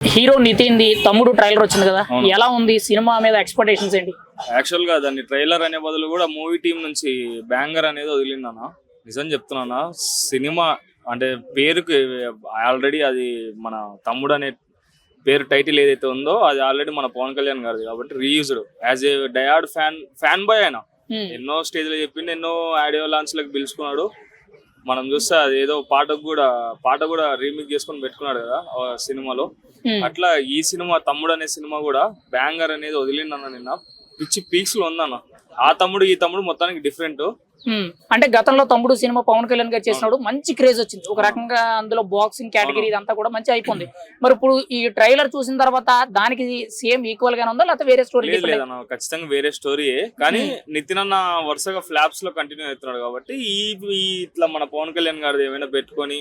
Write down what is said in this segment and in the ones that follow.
Hero Nitin the Thammudu trailer వచ్చింది కదా. ఎలా ఉంది సినిమా మీద ఎక్స్పెక్టేషన్స్ ఏంటి? యాక్చువల్గా దాన్ని ట్రైలర్ అనే బదులు కూడా మూవీ టీం నుంచి బ్యాంగర్ అనేది వదిలిందన్న. నిజం చెప్తున్నానా సినిమా అంటే పేరుకి ఆల్రెడీ అది మన తమ్ముడు అనే పేరు టైటిల్ ఏదైతే ఉందో అది ఆల్రెడీ మన పవన్ కళ్యాణ్ గారిది కాబట్టి రీయూజ్డ్ యాజ్ ఏ డయాడ్ ఫ్యాన్ ఫ్యాన్ బాయ్ ఆయన. ఎన్నో స్టేజ్లో చెప్పిండు ఎన్నో ఆడియో లాంచ్లకు పిలుచుకున్నాడు. మనం చూస్తే అది ఏదో పాటకు కూడా పాట కూడా రీమేక్ చేసుకొని పెట్టుకున్నాడు కదా సినిమాలో. అట్లా ఈ సినిమా తమ్ముడు అనే సినిమా కూడా బ్యాంగర్ అనేది వదిలిందన్న నిన్న పిచ్చి పీక్స్లో ఉందన్న ఆ తమ్ముడు ఈ తమ్ముడు మొత్తానికి డిఫరెంట్. అంటే గతంలో తమ్ముడు సినిమా పవన్ కళ్యాణ్ గారు చేసినాడు మంచి క్రేజ్ వచ్చింది. ఒక రకంగా అందులో బాక్సింగ్ కేటగిరీ ఇదంతా కూడా మంచి అయిపోయింది. మరి ఇప్పుడు ఈ ట్రైలర్ చూసిన తర్వాత దానికి సేమ్ ఈక్వల్ గానే ఉందా? లేకపోతే వేరే స్టోరీ ఖచ్చితంగా వేరే స్టోరీయే కానీ నితిన్ అన్న వరుసగా ఫ్లాప్స్లో కంటిన్యూ అవుతున్నాడు కాబట్టి ఈ ఈ ఇట్లా మన పవన్ కళ్యాణ్ గారిది ఏమైనా పెట్టుకొని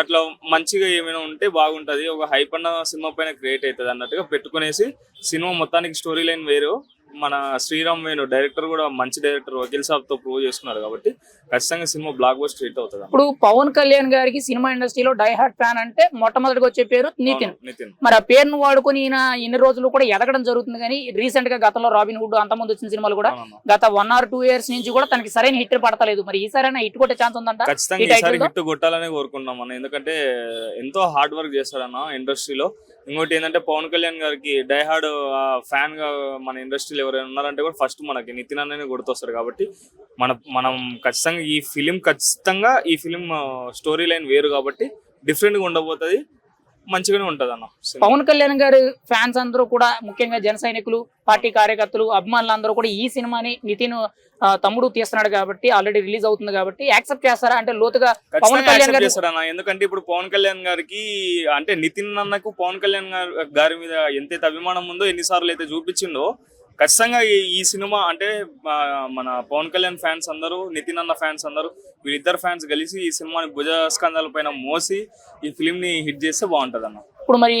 అట్లా మంచిగా ఏమైనా ఉంటే బాగుంటది. ఒక హైప్ అన్న సినిమా పైన క్రియేట్ అవుతుంది అన్నట్టుగా పెట్టుకునేసి సినిమా మొత్తానికి స్టోరీ లైన్ వేరు. మన శ్రీరామ్ వేణు డైరెక్టర్ కూడా మంచి డైరెక్టర్ వకీల్ సాబ్తో ప్రూవ్ చేసుకున్నారు కాబట్టి ఖచ్చితంగా సినిమా బ్లాక్ బస్టర్ హిట్ అవుతుంది అన్న. ఇప్పుడు పవన్ కళ్యాణ్ గారికి సినిమా ఇండస్ట్రీలో డై హార్ట్ ఫ్యాన్ అంటే మొట్టమొదటిగా వచ్చే పేరు నితిన్ నితిన్ మరి ఆ పేరును వాడుకొని ఈయన ఇన్ని రోజులు కూడా ఎదగడం జరుగుతుంది కానీ రీసెంట్గా గతంలో రాబిన్ వుడ్ అంతకుముందు వచ్చిన సినిమాలు కూడా. గత వన్ ఆర్ టూ ఇయర్స్ నుంచి కూడా తనకి సరైన హిట్ పడతలేదు మరి ఈసారైనా హిట్ కొట్టే ఛాన్స్ ఉందంట ఖచ్చితంగా? హిట్ కొట్టాలని కోరుకుంటున్నాం మనం ఎందుకంటే ఎంతో హార్డ్ వర్క్ చేస్తాడన్న ఇండస్ట్రీలో ఇంకోటి ఏంటంటే పవన్ కళ్యాణ్ గారికి డైహార్డ్ ఫ్యాన్గా మన ఇండస్ట్రీలో ఎవరైనా ఉన్నారంటే కూడా ఫస్ట్ మనకి నితిన్ అన్ననే గుర్తొస్తారు కాబట్టి మన మనం ఖచ్చితంగా ఈ ఫిలిం ఖచ్చితంగా ఈ ఫిలిం స్టోరీ లైన్ వేరు కాబట్టి డిఫరెంట్గా ఉండబోతుంది. మంచిగానే ఉంటది అన్న. పవన్ కళ్యాణ్ గారు ఫ్యాన్స్ అందరూ కూడా ముఖ్యంగా జన సైనికులు పార్టీ కార్యకర్తలు అభిమానులు అందరూ కూడా ఈ సినిమాని నితిన్ తమ్ముడు తీస్తున్నాడు కాబట్టి ఆల్రెడీ రిలీజ్ అవుతుంది కాబట్టి యాక్సెప్ట్ చేస్తారా అంటే లోతుగా పవన్ కళ్యాణ్ గారు ఎందుకంటే ఇప్పుడు పవన్ కళ్యాణ్ గారికి అంటే నితిన్ అన్నకు పవన్ కళ్యాణ్ గారి- గారి మీద ఎంతైతే అభిమానం ఉందో ఎన్నిసార్లు అయితే చూపించిందో ఖచ్చితంగా ఈ సినిమా అంటే మన పవన్ కళ్యాణ్ ఫ్యాన్స్ అందరూ నితిన్ అన్న ఫ్యాన్స్ అందరూ వీళ్ళిద్దరు ఫ్యాన్స్ కలిసి ఈ సినిమాని భుజ స్కంధాల పైన మోసి ఈ ఫిలిం ని హిట్ చేస్తే బాగుంటది అన్న ఇప్పుడు మరి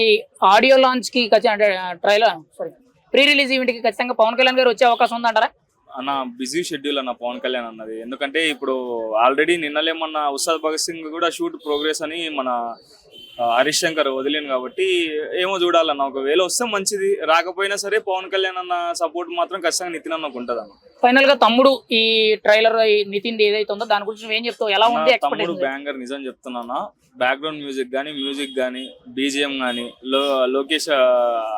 ఆడియో లాంచ్కి అంటే ట్రైలర్ సారీ ప్రీ రిలీజ్ ఈవెంట్కి ఖచ్చితంగా పవన్ కళ్యాణ్ గారు వచ్చే అవకాశం ఉందంటారా? అన్న బిజీ షెడ్యూల్ అన్న పవన్ కళ్యాణ్ అన్నది. ఎందుకంటే ఇప్పుడు ఆల్రెడీ నిన్నలే మన ఉస్తాద్ భగత్ సింగ్ కూడా షూట్ ప్రోగ్రెస్ అని మన హరీష్ శంకర్ వదిలేను కాబట్టి ఏమో చూడాలన్న. ఒకవేళ వస్తే మంచిది. రాకపోయినా సరే పవన్ కళ్యాణ్ అన్న సపోర్ట్ మాత్రం ఖచ్చితంగా నితిన్ అన్నకు ఉంటది అన్న ఫైనల్గా తమ్ముడు ఈ ట్రైలర్ నితిన్ ఏదైతే ఉందో దాని గురించి ఏం చెప్తావు? ఎలా ఉంది తమ్ముడు బ్యాంగర్ నిజం చెప్తున్నానా బ్యాక్గ్రౌండ్ మ్యూజిక్ గానీ మ్యూజిక్ గానీ బీజిఎం గానీ లో లోకేష్ ఆ,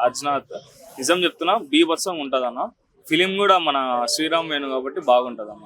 అజ్నాథ్ నిజం చెప్తున్నా బీభత్సం ఉంటదన్న. ఫిలిం కూడా మన శ్రీరామ్ వేణు కాబట్టి బాగుంటుంది అమ్మ